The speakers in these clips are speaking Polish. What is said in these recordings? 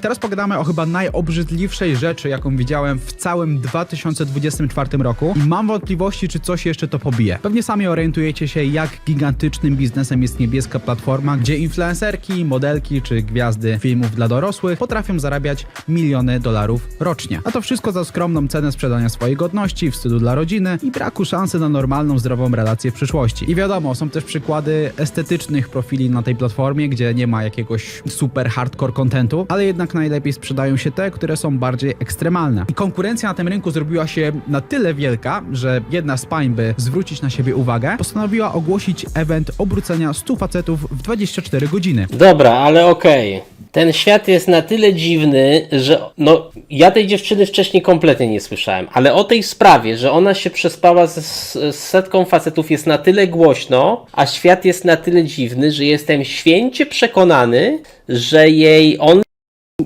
Teraz pogadamy o chyba najobrzydliwszej rzeczy, jaką widziałem w całym 2024 roku i mam wątpliwości, czy coś jeszcze to pobije. Pewnie sami orientujecie się, jak gigantycznym biznesem jest niebieska platforma, gdzie influencerki, modelki czy gwiazdy filmów dla dorosłych potrafią zarabiać miliony dolarów rocznie. A to wszystko za skromną cenę sprzedania swojej godności, wstydu dla rodziny i braku szansy na normalną, zdrową relację w przyszłości. I wiadomo, są też przykłady estetycznych profili na tej platformie, gdzie nie ma jakiegoś super hardcore contentu, ale jednak najlepiej sprzedają się te, które są bardziej ekstremalne. I konkurencja na tym rynku zrobiła się na tyle wielka, że jedna z pań, by zwrócić na siebie uwagę, postanowiła ogłosić event obrócenia 100 facetów w 24 godziny. Dobra, ale okej. Ten świat jest na tyle dziwny, że no ja tej dziewczyny wcześniej kompletnie nie słyszałem, ale o tej sprawie, że ona się przespała z, z setką facetów jest na tyle głośno, a świat jest na tyle dziwny, że jestem święcie przekonany, że jej on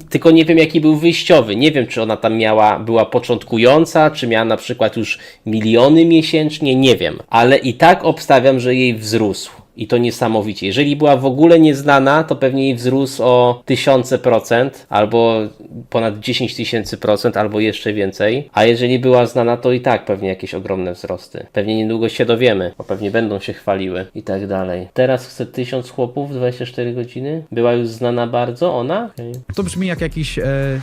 tylko nie wiem jaki był wyjściowy. Nie wiem, czy ona tam miała, była początkująca, czy miała na przykład już miliony miesięcznie, nie wiem. Ale i tak obstawiam, że jej wzrósł. I to niesamowicie. Jeżeli była w ogóle nieznana, to pewnie jej wzrósł o tysiące procent, albo ponad 10 tysięcy procent, albo jeszcze więcej. A jeżeli była znana, to i tak pewnie jakieś ogromne wzrosty. Pewnie niedługo się dowiemy, bo pewnie będą się chwaliły i tak dalej. Teraz chce tysiąc chłopów w 24 godziny. Była już znana bardzo ona? Okej. To brzmi jak jakiś e,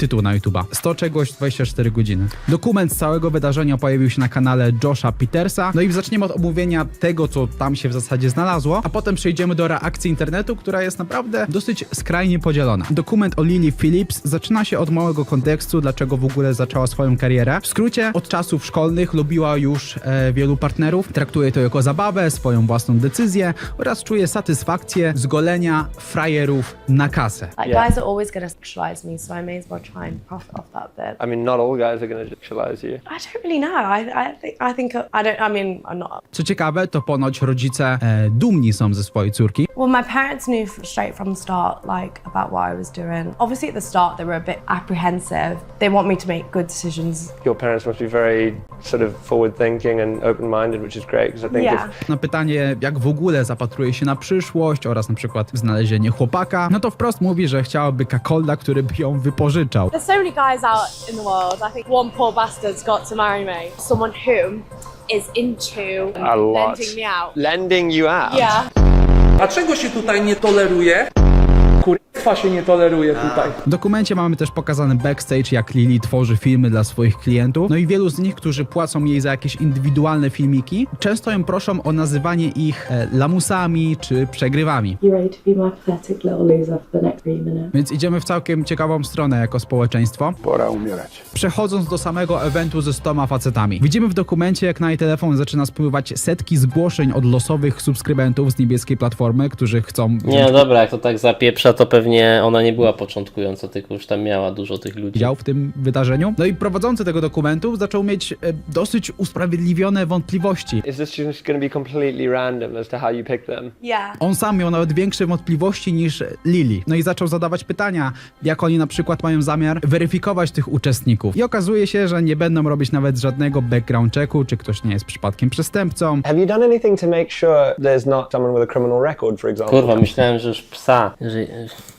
tytuł na YouTube'a. 100 czegoś 24 godziny. Dokument z całego wydarzenia pojawił się na kanale Josha Petersa. No i zaczniemy od omówienia tego, co tam się w zasadzie znalazło, a potem przejdziemy do reakcji internetu, która jest naprawdę dosyć skrajnie podzielona. Dokument o Lily Phillips zaczyna się od małego kontekstu, dlaczego w ogóle zaczęła swoją karierę. W skrócie, od czasów szkolnych lubiła już e, wielu partnerów, traktuje to jako zabawę, swoją własną decyzję oraz czuje satysfakcję z golenia frajerów na kasę. Guys always me, so I may try and profit off that bit. I mean, not all guys are going to sexualize you. I don't really know. I I think I think I don't. I mean, I'm not. Co ciekawe, to ponoć rodzice e, dumni są ze swojej córki. Well, my parents knew straight from the start, like about what I was doing. Obviously, at the start, they were a bit apprehensive. They want me to make good decisions. Your parents must be very sort of forward thinking and open minded, which is great because I think Yeah. if Na pytanie, jak w ogóle zapatruje się na przyszłość oraz na przykład znalezienie chłopaka, no to wprost mówi, że chciałaby kakolda, który by ją wypożyczał. There's so many guys out in the world. I think one poor bastard's got to marry me. Someone who is into a lot lending me out. lending you out. Yeah. Dlaczego się tutaj nie toleruje? Kurwa się nie toleruje tutaj. W dokumencie mamy też pokazany backstage, jak Lili tworzy filmy dla swoich klientów. No i wielu z nich, którzy płacą jej za jakieś indywidualne filmiki, często ją proszą o nazywanie ich e, lamusami czy przegrywami. You ready to be my pathetic little loser for the next three minutes? Więc idziemy w całkiem ciekawą stronę jako społeczeństwo. Pora umierać. Przechodząc do samego eventu ze 100 facetami. Widzimy w dokumencie, jak na jej telefon zaczyna spływać setki zgłoszeń od losowych subskrybentów z niebieskiej platformy, którzy chcą Nie, no dobra, jak to tak zapieprza, to pewnie ona nie była początkująca, tylko już tam miała dużo tych ludzi. udział w tym wydarzeniu. No i prowadzący tego dokumentu zaczął mieć e, dosyć usprawiedliwione wątpliwości. Is this just going to be completely random as to how you pick them? Yeah. On sam miał nawet większe wątpliwości niż Lili. No i zaczął zadawać pytania, jak oni na przykład mają zamiar weryfikować tych uczestników. I okazuje się, że nie będą robić nawet żadnego background checku, czy ktoś nie jest przypadkiem przestępcą. Have you done anything to make sure there's not someone with a criminal record, for example, Kurwa, myślałem, że już psa. Że...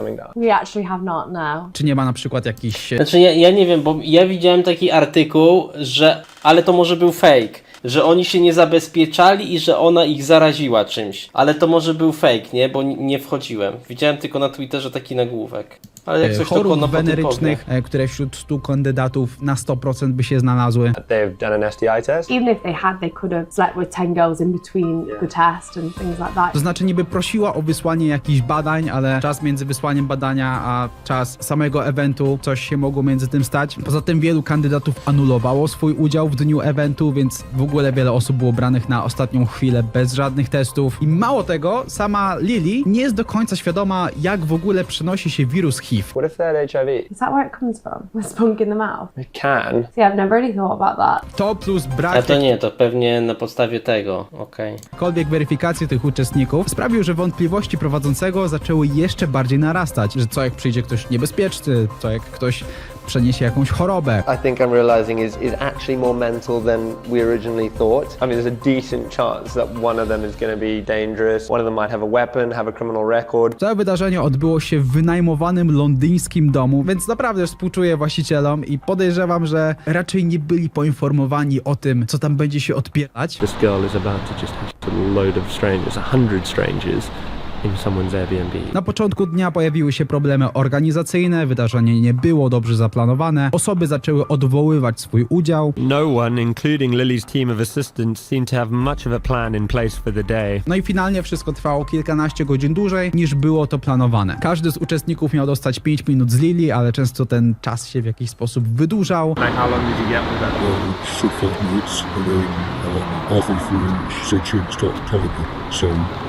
coming down? We actually have not now. Czy nie ma na przykład jakichś... e, Znaczy ja, ja nie wiem, bo ja widziałem taki artykuł, że... Ale to może był fake. Że oni się nie zabezpieczali i że ona ich zaraziła czymś. Ale to może był fake, nie? Bo nie wchodziłem. Widziałem tylko na Twitterze taki nagłówek. Ale jak e, coś to chorób kono wenerycznych, e, które wśród 100 kandydatów na 100% by się znalazły. They've done an STI test. Even if they had, they could have slept with 10 girls in between the test and things like that. To znaczy niby prosiła o wysłanie jakichś badań, ale czas między wysłaniem badania a czas samego eventu, coś się mogło między tym stać. Poza tym wielu kandydatów anulowało swój udział w dniu eventu, więc w ogóle wiele osób było branych na ostatnią chwilę bez żadnych testów. I mało tego, sama Lily nie jest do końca świadoma, jak w ogóle przenosi się wirus HIV. What if they're HIV? Is that where it comes from? With spunk in the mouth? It can. See, I've never really thought about that. To plus A brak to nie, to pewnie na podstawie tego. Okej. jakiejkolwiek weryfikacji tych uczestników sprawił, że wątpliwości prowadzącego zaczęły jeszcze bardziej narastać, że co jak przyjdzie ktoś niebezpieczny, co jak ktoś przeniesie jakąś chorobę. I think I'm realizing is, is actually more mental than we originally thought. I mean, there's a decent chance that one of them is going to be dangerous. One of them might have a weapon, have a criminal record. Całe wydarzenie odbyło się w wynajmowanym londyńskim domu, więc naprawdę współczuję właścicielom i podejrzewam, że raczej nie byli poinformowani o tym, co tam będzie się odpierać. This girl is about to just load of strangers, a hundred strangers, in someone's Airbnb. Na początku dnia pojawiły się problemy organizacyjne, wydarzenie nie było dobrze zaplanowane, osoby zaczęły odwoływać swój udział. No one, including Lily's team of assistants, seemed to have much of a plan in place for the day. No i finalnie wszystko trwało kilkanaście godzin dłużej niż było to planowane. Każdy z uczestników miał dostać 5 minut z Lili, ale często ten czas się w jakiś sposób wydłużał. Well, minutes, and then uh, halfway through, she said she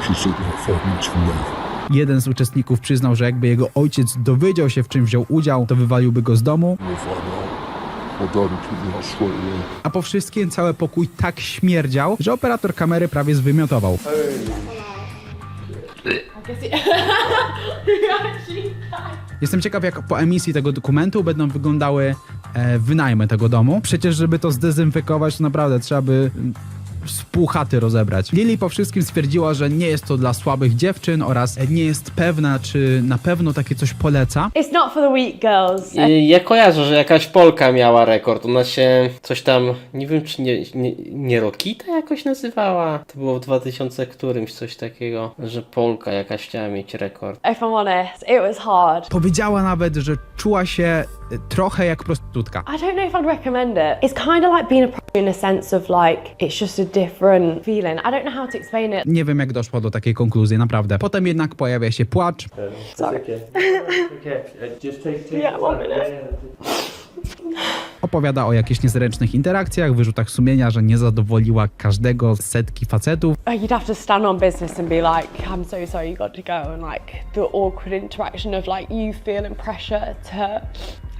she said like five minutes from now. Jeden z uczestników przyznał, że jakby jego ojciec dowiedział się w czym wziął udział, to wywaliłby go z domu, a po wszystkim cały pokój tak śmierdział, że operator kamery prawie zwymiotował. Jestem ciekaw, jak po emisji tego dokumentu będą wyglądały e, wynajmy tego domu. Przecież, żeby to zdezynfekować, to naprawdę trzeba by z pół chaty rozebrać. Lily po wszystkim stwierdziła, że nie jest to dla słabych dziewczyn oraz nie jest pewna, czy na pewno takie coś poleca. It's not for the weak girls. Y, Ja kojarzę, że jakaś Polka miała rekord. Ona się coś tam, nie wiem czy nie, nie, nie Rokita jakoś nazywała. To było w 2000 którymś coś takiego, że Polka jakaś chciała mieć rekord. If I'm honest, it was hard. Powiedziała nawet, że czuła się e, trochę jak prostytutka. I don't know if I'd recommend it. It's kind of like being a pro in a sense of like it's just a different feeling. I don't know how to explain it. Nie wiem, jak doszła do takiej konkluzji, naprawdę. Potem jednak pojawia się płacz. Opowiada o jakichś niezręcznych interakcjach, wyrzutach sumienia, że nie zadowoliła każdego z setki facetów. You'd have to stand on business and be like, I'm so sorry you got to go, and like the awkward interaction of like you feeling pressure to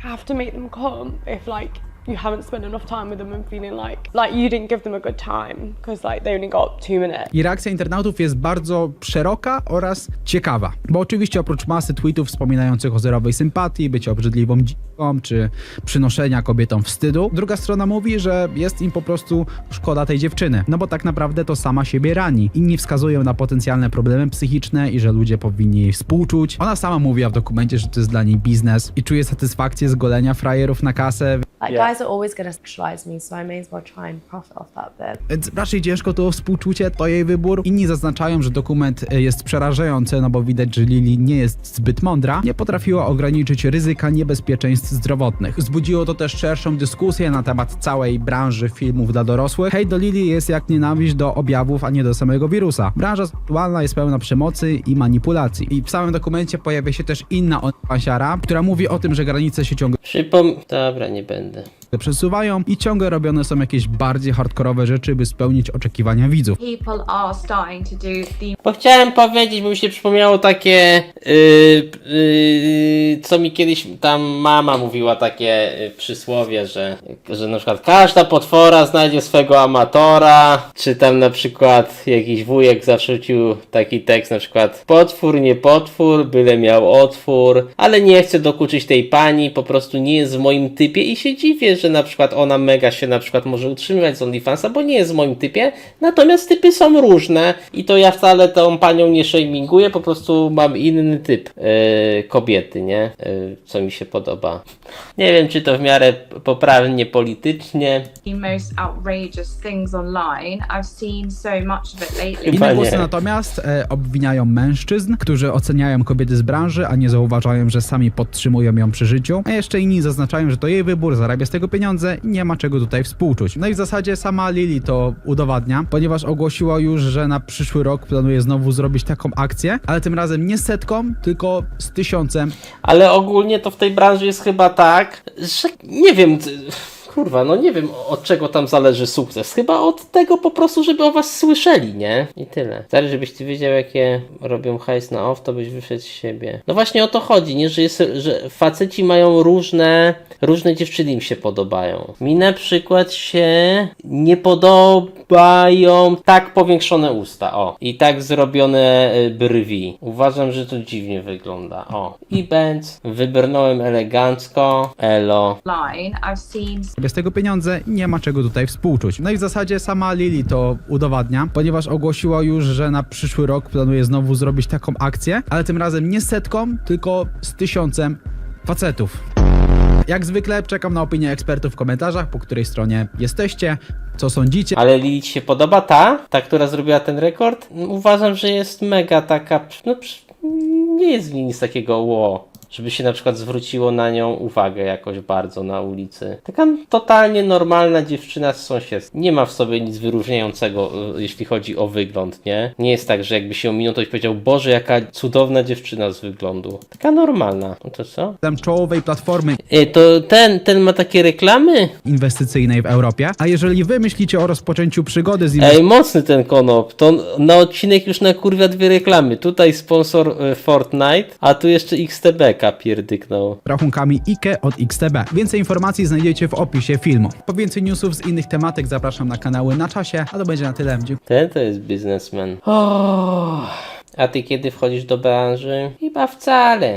have to make them come if like you haven't spent enough time with them and feeling like like you didn't give them a good time because like they only got two minutes. I reakcja internautów jest bardzo szeroka oraz ciekawa. Bo oczywiście oprócz masy tweetów wspominających o zerowej sympatii, bycie obrzydliwą dziką, czy przynoszenia kobietom wstydu, druga strona mówi, że jest im po prostu szkoda tej dziewczyny. No bo tak naprawdę to sama siebie rani. Inni wskazują na potencjalne problemy psychiczne i że ludzie powinni jej współczuć. Ona sama mówiła w dokumencie, że to jest dla niej biznes i czuje satysfakcję z golenia frajerów na kasę, Like Yeah. guys are always gonna sexualize me, so I may as well try and profit off that bit. Więc raczej ciężko to współczucie, to jej wybór. Inni zaznaczają, że dokument e, jest przerażający, no bo widać, że Lili nie jest zbyt mądra. Nie potrafiła ograniczyć ryzyka niebezpieczeństw zdrowotnych. Wzbudziło to też szerszą dyskusję na temat całej branży filmów dla dorosłych. Hej do Lili jest jak nienawiść do objawów, a nie do samego wirusa. Branża seksualna jest pełna przemocy i manipulacji. I w samym dokumencie pojawia się też inna pansiara, która mówi o tym, że granice się ciągle Przypom... Dobra, nie będę. end. Przesuwają i ciągle robione są jakieś bardziej hardkorowe rzeczy, by spełnić oczekiwania widzów. people are starting to do the Bo chciałem powiedzieć, bo mi się przypomniało takie, yy, yy, co mi kiedyś tam mama mówiła, takie yy, przysłowie, że, że na przykład każda potwora znajdzie swego amatora, czy tam na przykład jakiś wujek zarzucił taki tekst, na przykład potwór, nie potwór, byle miał otwór, ale nie chcę dokuczyć tej pani, po prostu nie jest w moim typie i się dziwię, że na przykład ona mega się na przykład może utrzymywać z OnlyFansa, bo nie jest w moim typie, natomiast typy są różne i to ja wcale tą panią nie shaminguję, po prostu mam inny typ yy, kobiety, nie? Yy, co mi się podoba. Nie wiem, czy to w miarę poprawnie politycznie. most outrageous things online. I've seen so much of it lately. Chyba Inne głosy natomiast e, obwiniają mężczyzn, którzy oceniają kobiety z branży, a nie zauważają, że sami podtrzymują ją przy życiu. A jeszcze inni zaznaczają, że to jej wybór, zarabia z tego pieniądze i nie ma czego tutaj współczuć. No i w zasadzie sama Lili to udowadnia, ponieważ ogłosiła już, że na przyszły rok planuje znowu zrobić taką akcję, ale tym razem nie z setką, tylko z tysiącem. Ale ogólnie to w tej branży jest chyba tak, że nie wiem. Kurwa, no nie wiem od czego tam zależy sukces. Chyba od tego po prostu, żeby o was słyszeli, nie? I tyle. Stary, żebyś ty wiedział, jakie robią hajs na off, to byś wyszedł z siebie. No właśnie o to chodzi, nie? Że, jest, że faceci mają różne, różne dziewczyny im się podobają. Mi na przykład się nie podobają tak powiększone usta, o. I tak zrobione y, brwi. Uważam, że to dziwnie wygląda, o. I bęc, wybrnąłem elegancko, elo. Line, I've seen Bez tego pieniądze nie ma czego tutaj współczuć. No i w zasadzie sama Lili to udowadnia, ponieważ ogłosiła już, że na przyszły rok planuje znowu zrobić taką akcję, ale tym razem nie z setką, tylko z tysiącem facetów. Jak zwykle czekam na opinię ekspertów w komentarzach, po której stronie jesteście, co sądzicie. Ale Lili ci się podoba ta? Ta, która zrobiła ten rekord? Uważam, że jest mega taka. No, nie jest w niej nic takiego ło. Żeby się na przykład zwróciło na nią uwagę jakoś bardzo na ulicy. Taka totalnie normalna dziewczyna z sąsiedztwa. Nie ma w sobie nic wyróżniającego, y, jeśli chodzi o wygląd, nie? Nie jest tak, że jakby się ominął, to byś powiedział, Boże, jaka cudowna dziewczyna z wyglądu. Taka normalna. No to co? Tam czołowej platformy E, to ten, ten ma takie reklamy? inwestycyjnej w Europie. A jeżeli wy myślicie o rozpoczęciu przygody z Ej, mocny ten konop. To na odcinek już na kurwia dwie reklamy. Tutaj sponsor e, Fortnite, a tu jeszcze XTBK pierdyknął. rachunkami IKE od XTB. Więcej informacji znajdziecie w opisie filmu. Po więcej newsów z innych tematyk zapraszam na kanały na czasie, a to będzie na tyle. Dziękuję. Ten to jest biznesmen. Oh. A ty kiedy wchodzisz do branży? Chyba wcale.